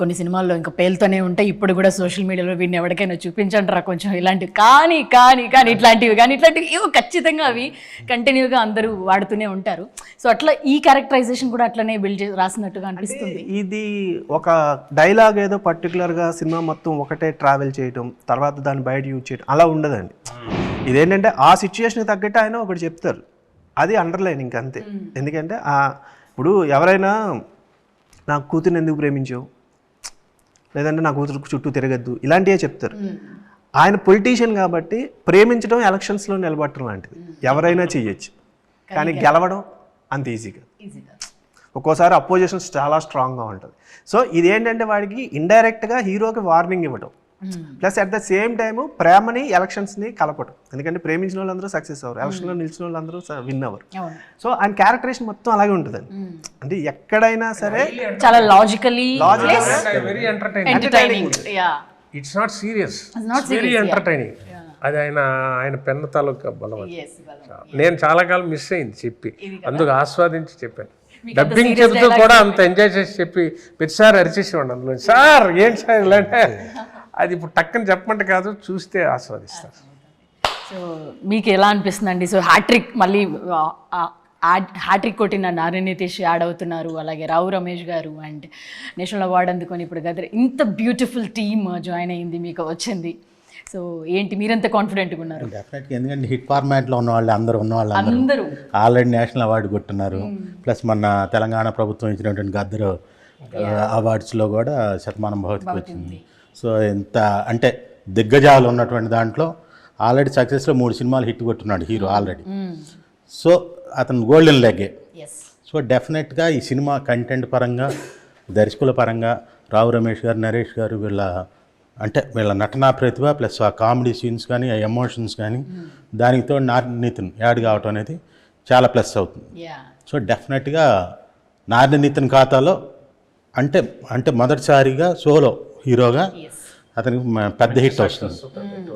కొన్ని సినిమాల్లో ఇంకా పేలుతూనే ఉంటాయి. ఇప్పుడు కూడా సోషల్ మీడియాలో వీడిని ఎవరికైనా చూపించంటారా కొంచెం ఇలాంటివి. కానీ కానీ కానీ ఇట్లాంటివి కానీ ఇట్లాంటివి ఏవో ఖచ్చితంగా అవి కంటిన్యూగా అందరూ వాడుతూనే ఉంటారు. సో అట్లా ఈ క్యారెక్టరైజేషన్ కూడా అట్లనే బిల్డ్ చేసి రాసినట్టుగా అనిపిస్తుంది. ఇది ఒక డైలాగ్ ఏదో పర్టికులర్గా సినిమా మొత్తం ఒకటే ట్రావెల్ చేయటం తర్వాత దాన్ని బయట యూజ్ చేయడం అలా ఉండదండి. ఇదేంటంటే ఆ సిచ్యుయేషన్కి తగ్గట్టు ఆయన ఒకటి చెప్తారు. అది అండర్లైన్ ఇంకంతే. ఎందుకంటే ఆ ఇప్పుడు ఎవరైనా నా కూతుర్ని ఎందుకు ప్రేమించావు? లేదంటే నా కూతురు చుట్టూ తిరగద్దు ఇలాంటివే చెప్తారు. ఆయన పొలిటీషియన్ కాబట్టి ప్రేమించడం ఎలక్షన్స్లో నిలబడటం లాంటిది. ఎవరైనా చెయ్యొచ్చు. కానీ గెలవడం అంత ఈజీగా ఒక్కోసారి అపోజిషన్స్ చాలా స్ట్రాంగ్గా ఉంటుంది. సో ఇదేంటంటే వాడికి ఇండైరెక్ట్గా హీరోకి వార్నింగ్ ఇవ్వడం plus at the same time ప్రేమని ఎలక్షన్స్ని కలపడం. ఎందుకంటే ప్రేమించిన వాళ్ళందరూ సక్సెస్ అవ్వరు. ఎలక్షన్లో నిలిచిన వాళ్ళందరూ విన్ అవ్వరు. సో ఆయన క్యారెక్టరేషన్ మొత్తం అలాగే ఉంటుందండి. అంటే ఎక్కడైనా సరే చాలా logically very entertaining entertaining yeah it's not serious very entertaining అది ఆయన ఆయన పెన్న తాలూకా బలం అది. నేను చాలా కాలం మిస్ అయింది చెప్పి. అందుకు ఆస్వాదించి చెప్పాను. డబ్బింగ్ చెబుతూ కూడా అంత ఎంజాయ్ చేసి చెప్పి ప్రతిసారి అరిచేసేవాడు అందులో సార్ ఏంటి సార్ ఇలాంటి అది ఇప్పుడు టక్కని చెప్పమంటే కాదు చూస్తే ఆస్వాదిస్తారు. సో మీకు ఎలా అనిపిస్తుంది అండి సో హ్యాట్రిక్ మళ్ళీ హ్యాట్రిక్ కొట్టిన నాని నితీష్ యాడ్ అవుతున్నారు అలాగే రావు రమేష్ గారు అండ్ నేషనల్ అవార్డు అందుకొని ఇప్పుడు గదర్ ఇంత బ్యూటిఫుల్ టీమ్ జాయిన్ అయింది మీకు వచ్చింది. సో ఏంటి మీరెంత కాన్ఫిడెంట్గా ఉన్నారు డెఫినెట్గా ఎందుకంటే హిట్ ఫార్మాట్లో ఉన్న వాళ్ళు అందరూ ఉన్న వాళ్ళు అందరూ. అందరూ. ఆల్రెడీ నేషనల్ అవార్డు కొట్టున్నారు ప్లస్ మన తెలంగాణ ప్రభుత్వం ఇచ్చినటువంటి గద్దరు అవార్డ్స్లో కూడా శతమానం భవతికి వచ్చింది. సో ఎంత అంటే దిగ్గజాలు ఉన్నటువంటి దాంట్లో ఆల్రెడీ సక్సెస్లో మూడు సినిమాలు హిట్ కొట్టున్నాడు హీరో ఆల్రెడీ. సో అతను గోల్డెన్ లెగ్గే సో డెఫినెట్గా ఈ సినిమా కంటెంట్ పరంగా దర్శకుల పరంగా రావు రమేష్ గారు నరేష్ గారు వీళ్ళ అంటే వీళ్ళ నటనా ప్రతిభ ప్లస్ ఆ కామెడీ సీన్స్ కానీ ఆ ఎమోషన్స్ కానీ దానితో నార్నితిన్ యాడ్ కావటం అనేది చాలా ప్లస్ అవుతుంది. సో డెఫినెట్గా నార్నితిన్ ఖాతాలో అంటే అంటే మొదటిసారిగా సోలో హీరోగా అతనికి మ- పెద్ద హిట్ వస్తుంది.